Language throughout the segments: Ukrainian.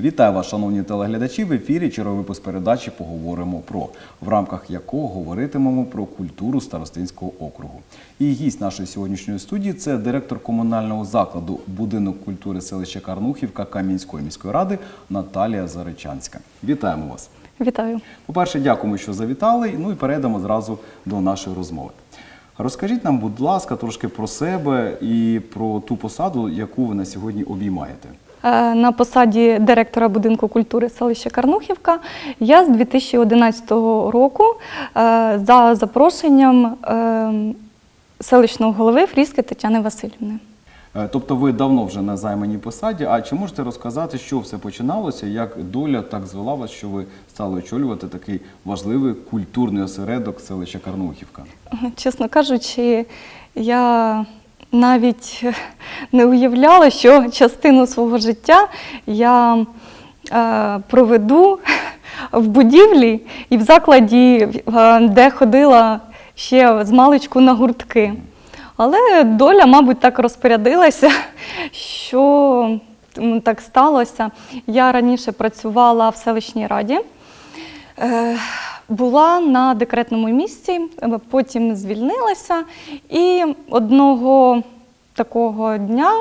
Вітаю вас, шановні телеглядачі. В ефірі черговий випуск передачі Поговоримо про в рамках якого говоритимемо про культуру Старостинського округу. І гість нашої сьогоднішньої студії це директор комунального закладу Будинок культури селища Карнухівка Кам'янської міської ради Наталія Заречанська. Вітаємо вас. Вітаю. По-перше, дякуємо, що завітали. Ну і перейдемо зразу до нашої розмови. Розкажіть нам, будь ласка, трошки про себе і про ту посаду, яку ви на сьогодні обіймаєте. Е, На посаді директора будинку культури селища Карнухівка я з 2011 року е, за запрошенням е, селищного голови Фріски Тетяни Васильівни. Тобто ви давно вже на займаній посаді. А чи можете розказати, що все починалося, як доля так звела вас, що ви стали очолювати такий важливий культурний осередок селища Карнухівка? Чесно кажучи, я навіть не уявляла, що частину свого життя я е, проведу в будівлі і в закладі, е, де ходила ще з маличку на гуртки. Але доля, мабуть, так розпорядилася, що так сталося. Я раніше працювала в селищній раді. Була на декретному місці, е, потім звільнилася, і одного такого дня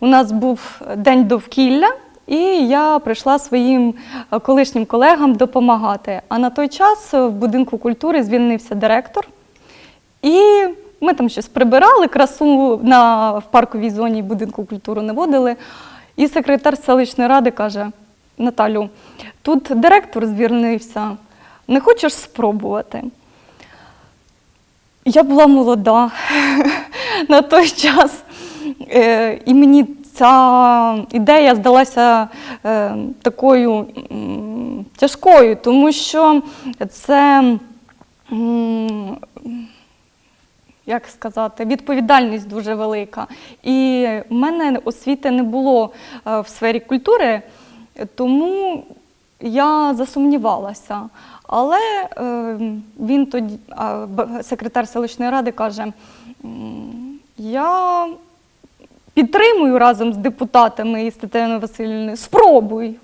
у нас був день довкілля, і я прийшла своїм е, колишнім колегам допомагати. А на той час в будинку культури звільнився директор. І ми там щось прибирали, красу на, в парковій зоні будинку культури не водили. І секретар селищної ради каже: Наталю, тут директор звільнився, не хочеш спробувати? Я була молода на той час, Е, і мені ця ідея здалася е, такою тяжкою, тому що це. як сказати, відповідальність дуже велика. І в мене освіти не було е, в сфері культури, тому я засумнівалася. Але е, він тоді, секретар селищної ради каже: я підтримую разом з депутатами і з Тетяною Васильівною, спробуй.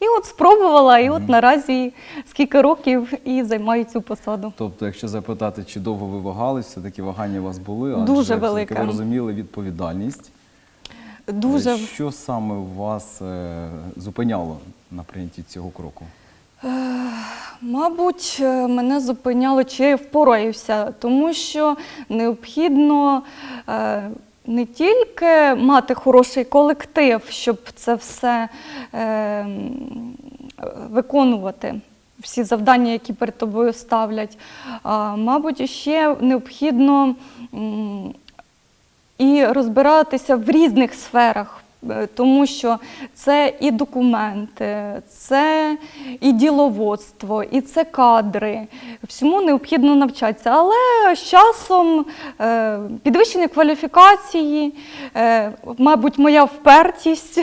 І от спробувала, і от наразі скільки років і займаю цю посаду. Тобто, якщо запитати, чи довго ви вагались, все-таки вагання у вас були, адже Дуже велике. ви розуміли відповідальність. Дуже Що саме вас е, зупиняло на прийнятті цього кроку? Мабуть, е, мене зупиняло, чи я впораюся, тому що необхідно е, не тільки мати хороший колектив, щоб це все е, виконувати. Всі завдання, які перед тобою ставлять. А, мабуть, ще необхідно і розбиратися в різних сферах, е, тому що це і документи, це і діловодство, і це кадри. Всьому необхідно навчатися. Але з часом е, підвищення кваліфікації, е, мабуть, моя впертість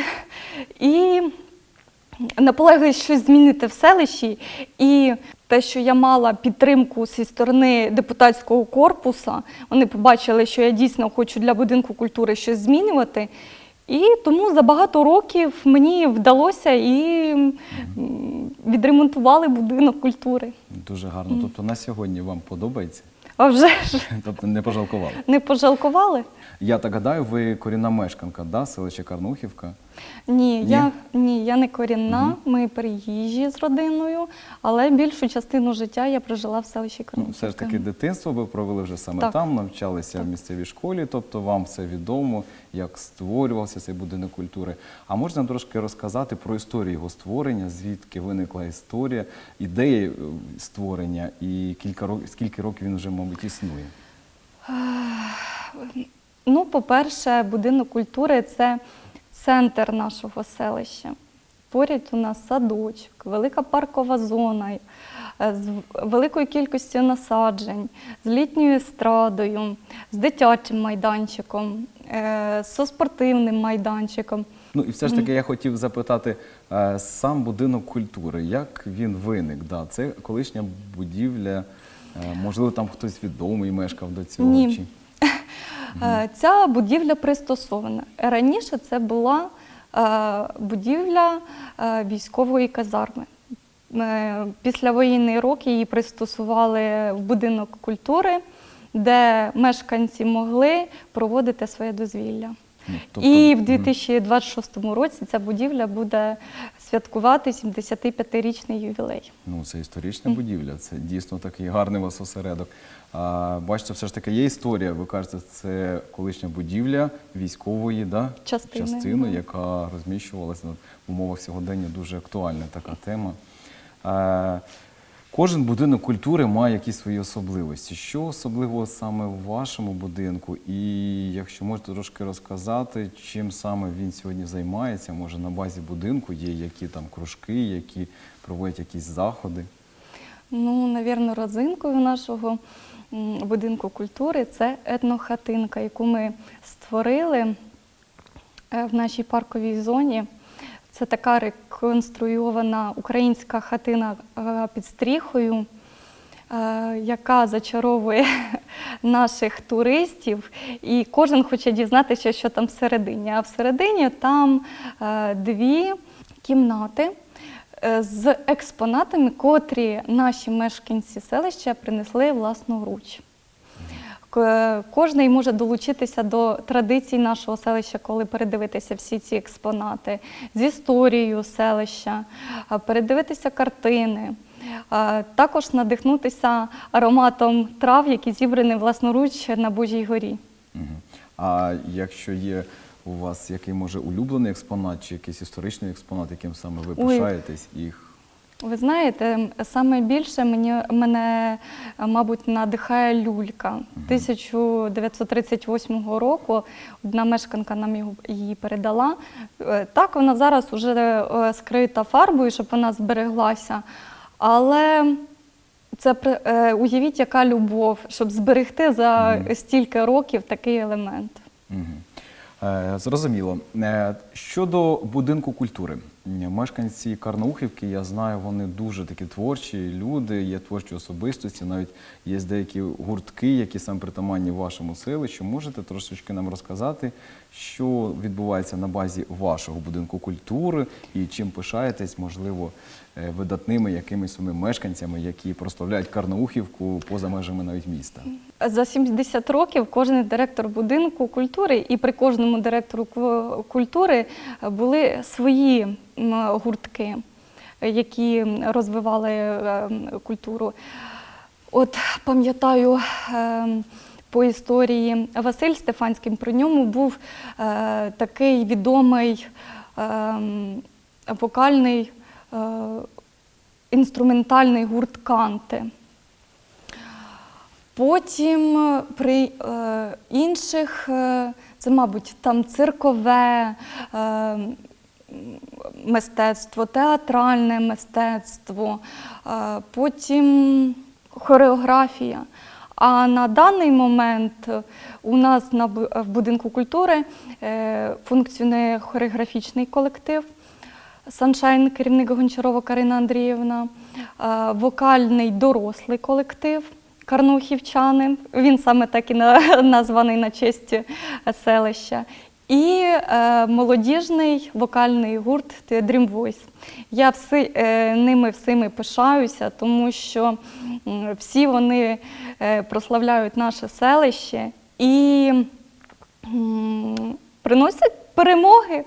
і наполегливість щось змінити в селищі, і те, що я мала підтримку зі сторони депутатського корпусу, вони побачили, що я дійсно хочу для будинку культури щось змінювати. І тому за багато років мені вдалося і відремонтували будинок культури. Дуже гарно. Тобто на сьогодні вам подобається? А вже ж Тобто не пожалкували? не пожалкували? Я так гадаю, ви корінна мешканка, да, селища Карнухівка. Ні, Ні? я ні, я не корінна. Ми переїжджі з родиною, але більшу частину життя я прожила в селищі Ну, все ж таки дитинство ви провели вже саме Так. там, навчалися в місцевій школі, тобто вам все відомо, як створювався цей будинок культури. А можна трошки розказати про історію його створення, звідки виникла історія, ідеї е, створення і кілька років, скільки років він вже, мабуть, існує. Ну, по-перше, будинок культури це центр нашого селища. Поряд у нас садочок, велика паркова зона е, з великою кількістю насаджень, з літньою естрадою, з дитячим майданчиком, е, з спортивним майданчиком. Ну і все ж таки я хотів запитати е, сам будинок культури, як він виник? Да, це колишня будівля, е, можливо, там хтось відомий мешкав до цього. Ні. Чи... Е, Ця будівля пристосована. Раніше це була е, будівля е, військової казарми. Післявоєнний роки її пристосували в будинок культури, де мешканці могли проводити своє дозвілля. Ну, тобто, І в 2026 році ця будівля буде святкувати 75-річний ювілей. Ну, це історична будівля, це дійсно такий гарний у вас осередок. А, бачите, все ж таки є історія. Ви кажете, це колишня будівля військової да? Частини, частини, яка розміщувалася в умовах сьогодення. Дуже актуальна така тема. Кожен будинок культури має якісь свої особливості. Що особливого саме в вашому будинку? І якщо можете трошки розказати, чим саме він сьогодні займається, може на базі будинку є які там кружки, які проводять якісь заходи. Ну, навірно, родзинкою нашого будинку культури це етнохатинка, яку ми створили е, в нашій парковій зоні. Це така реконструйована українська хатина е, під стріхою, е, яка зачаровує наших туристів, і кожен хоче дізнатися, що там всередині. А всередині там е, дві кімнати з експонатами, котрі наші мешканці селища принесли власноруч. К- Кожний може долучитися до традицій нашого селища, коли передивитися всі ці експонати з історією селища, передивитися картини, також надихнутися ароматом трав, які зібрані власноруч на Божій горі. А якщо є у вас який може улюблений експонат чи якийсь історичний експонат, яким саме ви пишаєтесь, і Ви знаєте, саме більше мені, мене, е, мабуть, надихає люлька. 1938 року одна мешканка нам її передала. Е, Так, вона зараз вже скрита фарбою, щоб вона збереглася. Але це е, уявіть, яка любов, щоб зберегти за стільки років такий елемент. Е, Зрозуміло. Е, Щодо будинку культури, мешканці Карнаухівки, я знаю, вони дуже такі творчі люди, є творчі особистості, навіть є деякі гуртки, які саме притаманні вашому селищу. Можете трошечки нам розказати, що відбувається на базі вашого будинку культури і чим пишаєтесь, можливо, е, видатними якимись мешканцями, які прославляють Карнаухівку поза межами навіть міста? За 70 років кожен директор будинку культури і при кожному директору ку- культури були свої гуртки, які розвивали е, культуру. От пам'ятаю е, по історії Василь Стефанський, при ньому був е, такий відомий вокальний інструментальний гурт Канти. Потім при інших, це, мабуть, там циркове мистецтво, театральне мистецтво, е, потім хореографія. А на даний момент у нас в будинку культури е, функціонує хореографічний колектив. Саншайн, керівник Гончарова Карина Андріївна, е, вокальний дорослий колектив Карнухівчани. Він саме так і названий на честь селища. І е, молодіжний вокальний гурт Dream Voice. Я всі, е, ними всіми пишаюся, тому що всі вони е, прославляють наше селище і м, приносять перемоги.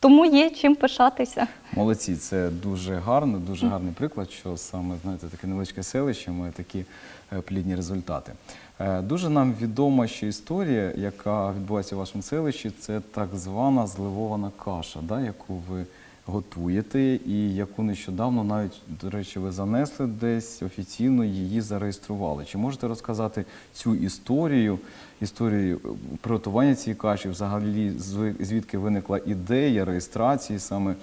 Тому є чим пишатися. Молодці, це дуже гарно, дуже гарний приклад, що саме знаєте, таке невеличке селище має такі е, плідні результати. Е, Дуже нам відома ще історія, яка відбувається у вашому селищі. Це так звана зливована каша, да, яку ви готуєте, і яку нещодавно навіть, до речі, ви занесли десь офіційно її зареєстрували. Чи можете розказати цю історію, історію е, приготування цієї каші, взагалі звідки виникла ідея реєстрації саме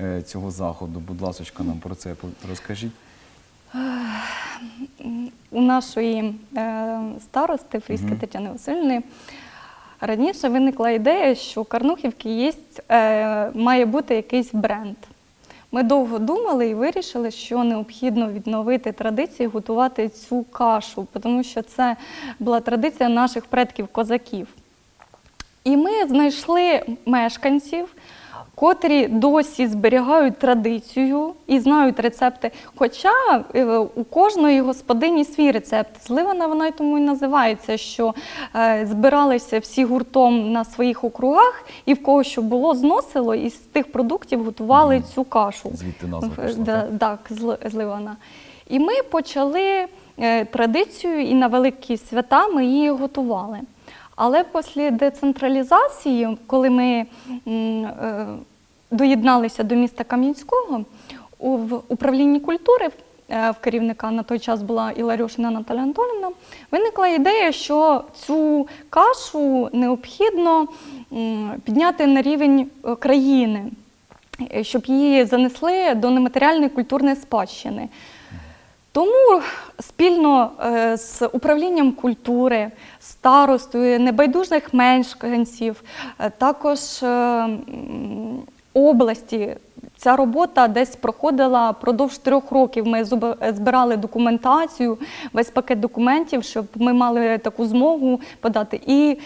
е, цього заходу? Будь ласка, нам про це розкажіть. У нашої е, старости Фріски Мгм. Тетяни Васильівни раніше виникла ідея, що у Карнухівки є, е, має бути якийсь бренд. Ми довго думали і вирішили, що необхідно відновити традиції готувати цю кашу, тому що це була традиція наших предків козаків. І ми знайшли мешканців котрі досі зберігають традицію і знають рецепти. Хоча е, у кожної господині свій рецепт. Зливана вона й тому і називається, що е, збиралися всі гуртом на своїх округах, і в кого що було, зносило, і з тих продуктів готували Мгм. цю кашу. Звідти назва пішла, да, так, зливана. І ми почали е, традицію, і на великі свята ми її готували. Але після децентралізації, коли ми е, доєдналися до міста Кам'янського, в управлінні культури е, в керівника на той час була Іларюшина Наталя Анатолівна, виникла ідея, що цю кашу необхідно підняти на рівень е, країни, щоб її занесли до нематеріальної культурної спадщини. Тому спільно е, з управлінням культури, старостою, небайдужих мешканців, е, також е, області. Ця робота десь проходила продовж трьох років. Ми збирали документацію, весь пакет документів, щоб ми мали таку змогу подати. І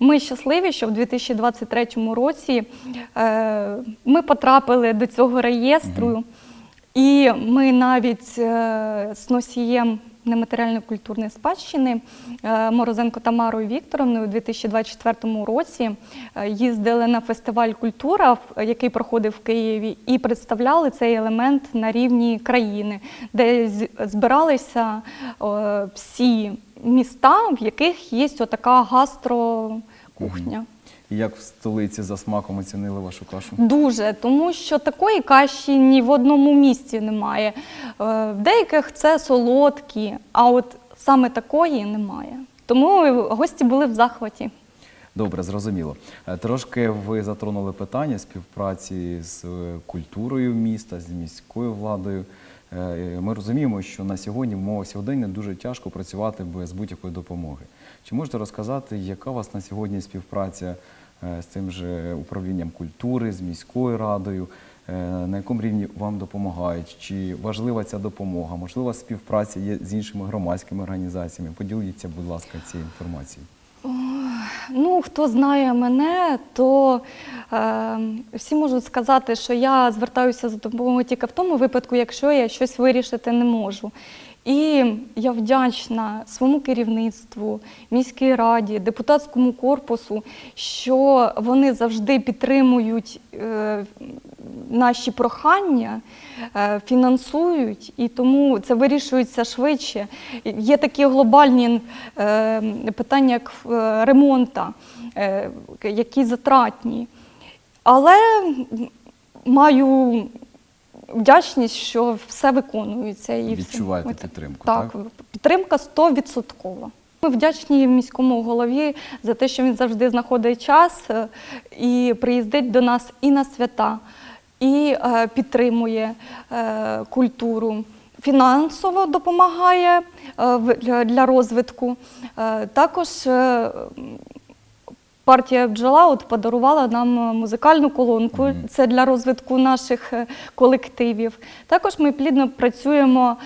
ми щасливі, що в 2023 році ми потрапили до цього реєстру. І ми навіть е, з носієм нематеріальної культурної спадщини е, Морозенко Тамарою Вікторовною у 2024 році е, їздили на фестиваль Культура, який проходив в Києві, і представляли цей елемент на рівні країни, де збиралися всі міста, в яких є отака гастрокухня. І як в столиці за смаком оцінили вашу кашу? Дуже, тому що такої каші ні в одному місці немає. Е, В деяких це солодкі, а от саме такої немає. Тому гості були в захваті. Добре, зрозуміло. Е, Трошки ви затронули питання співпраці з е, культурою міста, з міською владою. Е, Ми розуміємо, що на сьогодні в умовах сьогодення дуже тяжко працювати без будь-якої допомоги. Чи можете розказати, яка у вас на сьогодні співпраця е, з тим же управлінням культури, з міською радою? Е, На якому рівні вам допомагають? Чи важлива ця допомога? Можливо, співпраця є з іншими громадськими організаціями? Поділіться, будь ласка, цією інформацією. Ну, хто знає мене, то е, всі можуть сказати, що я звертаюся за допомогою тільки в тому випадку, якщо я щось вирішити не можу. І я вдячна своєму керівництву, міській раді, депутатському корпусу, що вони завжди підтримують е, наші прохання, е, фінансують, і тому це вирішується швидше. Є такі глобальні е, питання, як е, ремонта, які затратні. Але маю вдячність, що все виконується. І. Відчуваєте От, підтримку, Так, так? підтримка 100%. Ми вдячні міському голові за те, що він завжди знаходить час і приїздить до нас і на свята, і е, підтримує е, культуру. Фінансово допомагає е, для- розвитку. Також партія бджола от подарувала нам музикальну колонку. Це для розвитку наших колективів. Також ми плідно працюємо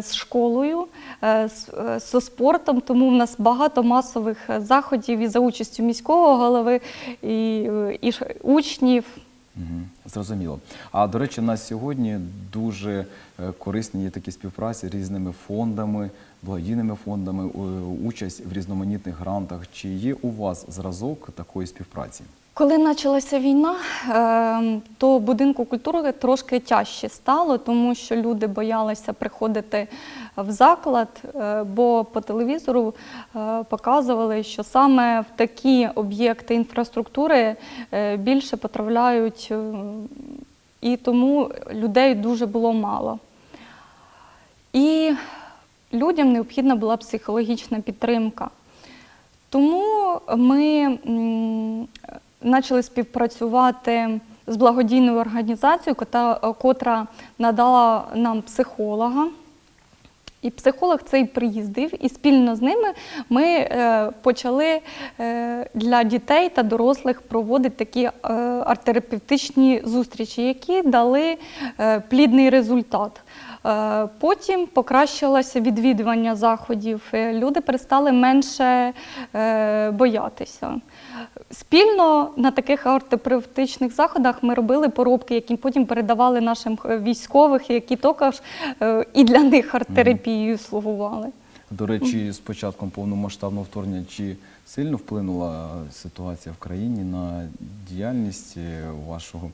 з школою, з, зі спортом, тому в нас багато масових заходів і за участю міського голови, і, і учнів. Зрозуміло. А до речі, на сьогодні дуже е, корисні є такі співпраці з різними фондами, благодійними фондами, е, участь в різноманітних грантах. Чи є у вас зразок такої співпраці? Коли почалася війна, е, то будинку культури трошки тяжче стало, тому що люди боялися приходити в заклад, е, бо по телевізору е, показували, що саме в такі об'єкти інфраструктури е, більше потрапляють, е, і тому людей дуже було мало. І людям необхідна була психологічна підтримка. Тому ми почали співпрацювати з благодійною організацією, кота- котра надала нам психолога. І психолог цей приїздив, і спільно з ними ми е, почали е, для дітей та дорослих проводити такі е, арт-терапевтичні зустрічі, які дали е, плідний результат. Е, Потім покращилося відвідування заходів. е, Люди перестали менше е, боятися. Спільно на таких артитерапевтичних заходах ми робили поробки, які потім передавали нашим військовим, військових, які також е, і для них арт-терапією слугували. До речі, з початком повномасштабного вторгнення чи сильно вплинула ситуація в країні на діяльність е, вашого е,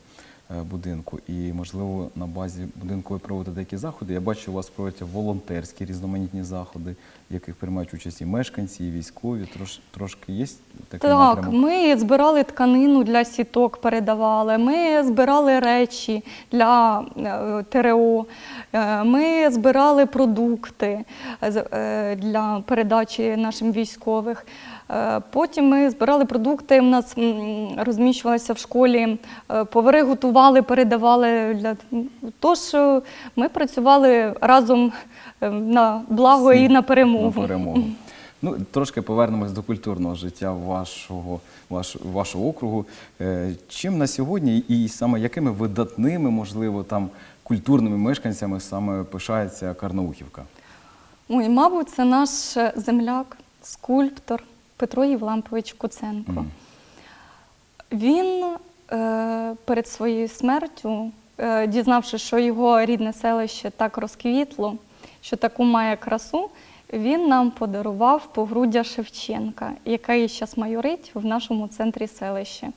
будинку? І, можливо, на базі будинку ви проводите деякі заходи. Я бачу, у вас проводяться волонтерські різноманітні заходи, в яких приймають участь і мешканці, і військові. Трош, трошки є такий Так, напрямок? ми збирали тканину для сіток, передавали. Ми збирали речі для е, ТРО. е, Ми збирали продукти е, е, для передачі нашим військових. Е, Потім ми збирали продукти. У нас розміщувалися в школі. е, Повари готували, передавали тож е, ми працювали разом на благо і на перемогу. На перемогу. Ну, трошки повернемось до культурного життя вашого, ваш, вашого округу. Чим на сьогодні і саме якими видатними, можливо, там культурними мешканцями саме пишається Карнаухівка? Ой, мабуть, це наш земляк, скульптор Петро Євлампович Куценко. Мгм. Він е, перед своєю смертю, е, дізнавшись, що його рідне селище так розквітло, що таку має красу, він нам подарував погруддя Шевченка, яке зараз майорить в нашому центрі селища.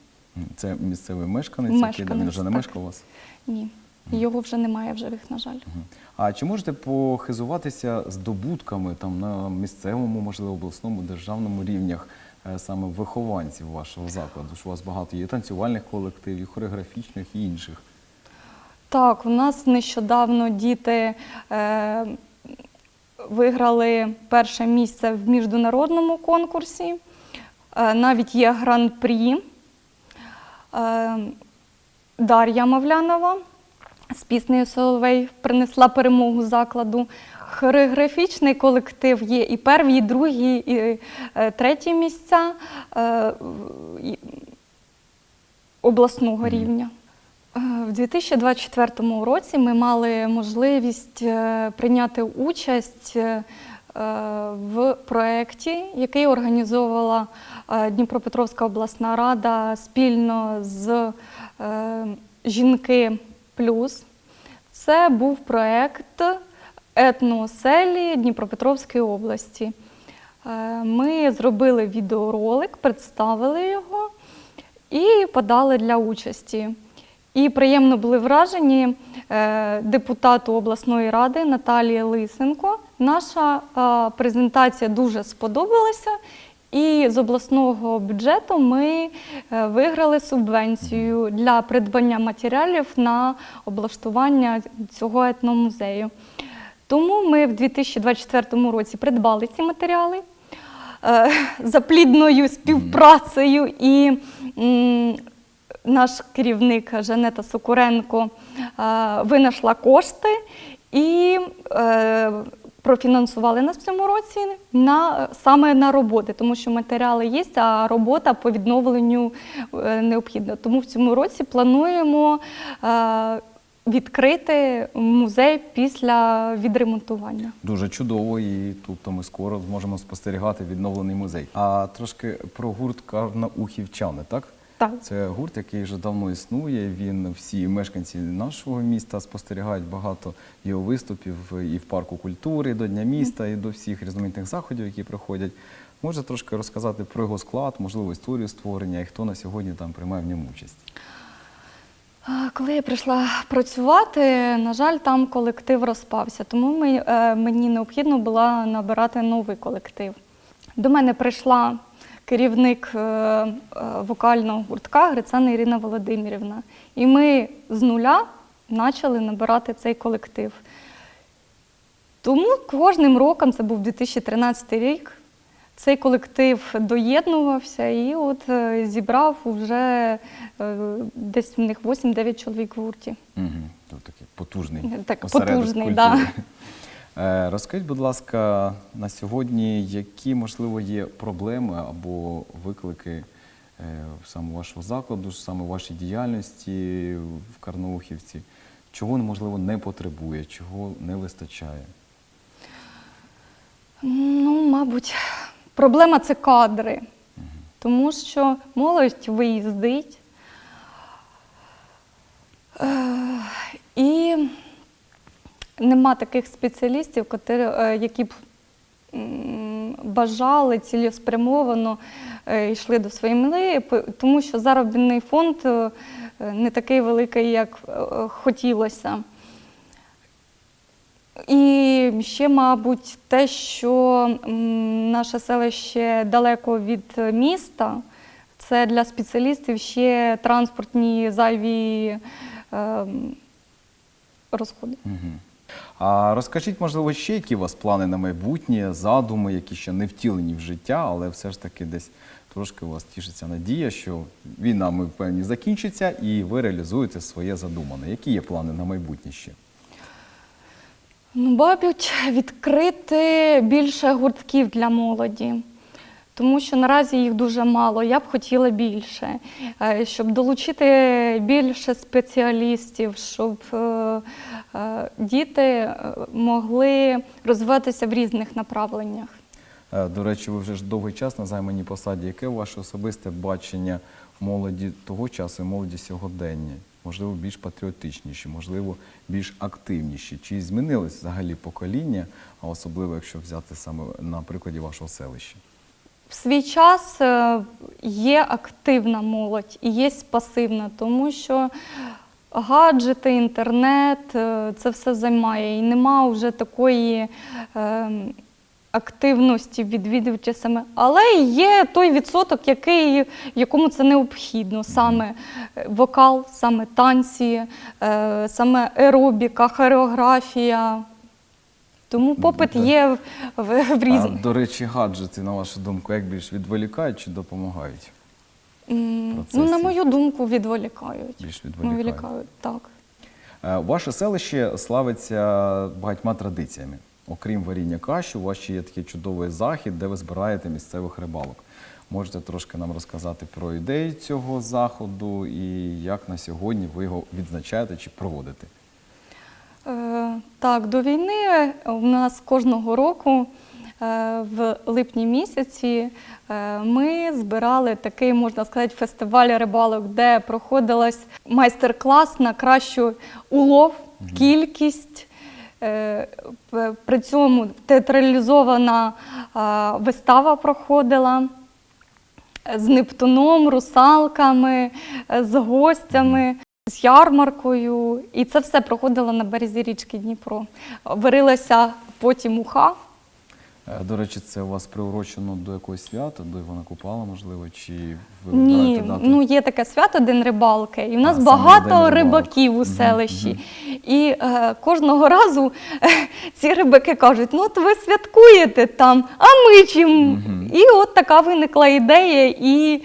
Це місцевий мешканець, який Мешканець, він вже не мешкав у вас. Ні, його вже немає в живих, на жаль. Мгм. А чи можете похизуватися здобутками там на місцевому, можливо, обласному, державному рівнях е, саме вихованців вашого закладу? Що у вас багато є танцювальних колективів, хореографічних і інших. Так, у нас нещодавно діти е, виграли перше місце в міжнародному конкурсі. Е, навіть є гран-прі. Е, Дар'я Мавлянова з піснею Соловей принесла перемогу закладу. Хореографічний колектив є і перві, і другі, і е, треті місця е, обласного рівня. Е, В 2024 році ми мали можливість прийняти участь в проєкті, який організовувала Дніпропетровська обласна рада спільно з Жінки Плюс. Це був проєкт етнооселі Дніпропетровської області. Е, Ми зробили відеоролик, представили його і подали для участі. І приємно були вражені е, депутату обласної ради Наталії Лисенко. Наша е, презентація дуже сподобалася, і з обласного бюджету ми е, виграли субвенцію для придбання матеріалів на облаштування цього етномузею. Тому ми в 2024 році придбали ці матеріали е, за плідною співпрацею і наш керівник Жанета Сокуренко е, винайшла кошти і профінансували нас в цьому році на, саме на роботи, тому що матеріали є, а робота по відновленню е, необхідна. Тому в цьому році плануємо е, відкрити музей після відремонтування. Дуже чудово, і тобто ми скоро зможемо спостерігати відновлений музей. А трошки про гурт Карнаухівчани, так? Так. Це гурт, який вже давно існує. Він всі мешканці нашого міста спостерігають багато його виступів і в парку культури, і до Дня міста, і до всіх різноманітних заходів, які проходять. Може трошки розказати про його склад, можливо, історію створення і хто на сьогодні там приймає в ньому участь. Коли я прийшла працювати, на жаль, там колектив розпався, тому е, мені необхідно було набирати новий колектив. До мене прийшла керівник е, е, вокального гуртка Грицана Ірина Володимирівна. І ми з нуля почали набирати цей колектив. Тому кожним роком, це був 2013 рік, цей колектив доєднувався і от е, зібрав вже десь в них 8-9 чоловік в гурті. Угу. Тобто такий потужний Так, осередок потужний, культури. да. Е, Розкажіть, будь ласка, на сьогодні, які, можливо, є проблеми або виклики е, саме вашого закладу, саме вашій діяльності в Карнаухівці? Чого, можливо, не потребує, чого не вистачає? Ну, мабуть, проблема це кадри. тому що молодь виїздить. Е, нема таких спеціалістів, е, які б бажали цілеспрямовано е, йшли до своєї п- тому що заробітний фонд е, не такий великий, як хотілося. І ще, мабуть, те, що наше селище далеко від міста, це для спеціалістів ще транспортні зайві е, розходи. Мгм. А розкажіть, можливо, ще які у вас плани на майбутнє, задуми, які ще не втілені в життя, але все ж таки десь трошки у вас тішиться надія, що війна, ми впевнені, закінчиться і ви реалізуєте своє задумане. Які є плани на майбутнє ще? Ну, мабуть, відкрити більше гуртків для молоді, тому що наразі їх дуже мало. Я б хотіла більше, Е, щоб долучити більше спеціалістів, щоб е, е, діти могли розвиватися в різних направленнях. До речі, ви вже ж довгий час на займаній посаді. Яке ваше особисте бачення молоді того часу і молоді сьогодення? Можливо, більш патріотичніші, можливо, більш активніші? Чи змінилось взагалі покоління, а особливо якщо взяти саме на прикладі вашого селища? В свій час е, є активна молодь і є пасивна, тому що гаджети, інтернет е, це все займає. І нема вже такої е, активності відвідувача саме. Але є той відсоток, який, якому це необхідно, саме е, вокал, саме танці, саме аеробіка, хореографія. Тому попит Да. є в, в, А, різних. до речі, гаджети, на вашу думку, як більш відволікають чи допомагають? М. Ну, на мою думку, відволікають. Більш відволікають. Відволікають, так. Е, Ваше селище славиться багатьма традиціями. Окрім варіння каші, у вас ще є такий чудовий захід, де ви збираєте місцевих рибалок. Можете трошки нам розказати про ідею цього заходу і як на сьогодні ви його відзначаєте чи проводите? Так, до війни. У нас кожного року е, в липні місяці е, ми збирали такий, можна сказати, фестиваль рибалок, де проходилась майстер-клас на кращу улов, кількість. Е, При цьому театралізована вистава проходила з Нептуном, русалками, з гостями, з ярмаркою. І це все проходило на березі річки Дніпро. Варилася потім уха. Е, До речі, це у вас приурочено до якогось свята, до Івана Купала, можливо, чи ви Ні, дату? ну є таке свято День рибалки, і в нас А, багато рибаків у селищі. І е, кожного разу ці рибаки кажуть: ну от ви святкуєте там, а ми чим? Мгм. І от така виникла ідея, і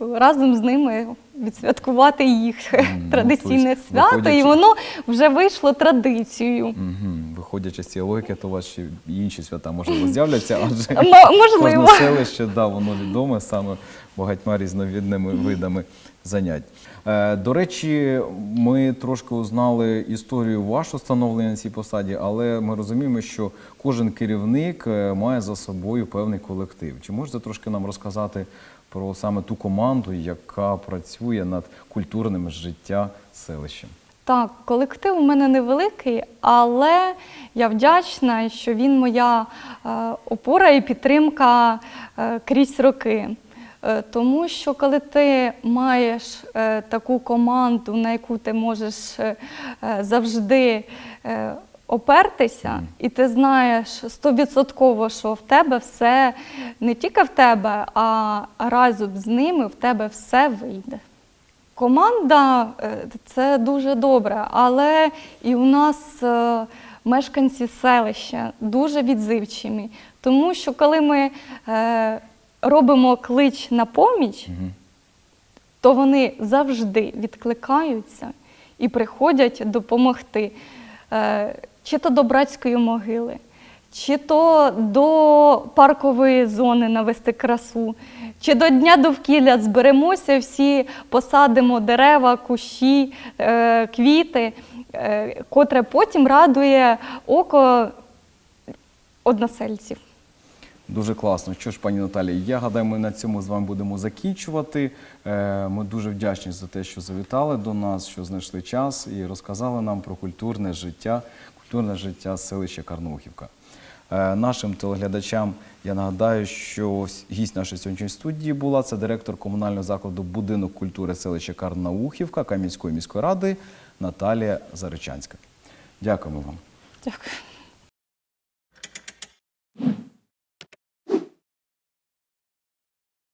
разом з ними відсвяткувати їх ну, традиційне тобто, свято, і воно вже вийшло традицією. Мгм. Виходячи з цієї логіки, то у вас ще і інші свята можливо з'являться, адже можливо. кожне селище, да, воно відоме саме багатьма різновидними видами занять. Е, До речі, ми трошки узнали історію вашого становлення на цій посаді, але ми розуміємо, що кожен керівник е, має за собою певний колектив. Чи можете трошки нам розказати про саме ту команду, яка працює над культурним життя селища? Так, колектив у мене невеликий, але я вдячна, що він моя е, опора і підтримка е, крізь роки. Е, Тому що коли ти маєш таку команду, на яку ти можеш завжди опертися, і ти знаєш стовідсотково, що в тебе все не тільки в тебе, а разом з ними в тебе все вийде. Команда е, це дуже добре, але і у нас е, мешканці селища дуже відзивчими. Тому що коли ми е, робимо клич на поміч, то вони завжди відкликаються і приходять допомогти. Чи то до братської могили, чи то до паркової зони навести красу, чи до Дня довкілля зберемося, всі посадимо дерева, кущі, е, квіти, е, котре потім радує око односельців. Дуже класно. Що ж, пані Наталії, я гадаю, ми на цьому з вами будемо закінчувати. Е, Ми дуже вдячні за те, що завітали до нас, що знайшли час і розказали нам про культурне життя, культурне життя селища Карнаухівка. Е, Нашим телеглядачам я нагадаю, що гість нашої сьогоднішньої студії була це директор комунального закладу будинок культури селища Карнаухівка Кам'янської міської ради Наталія Заричанська. Дякуємо вам. Дякую.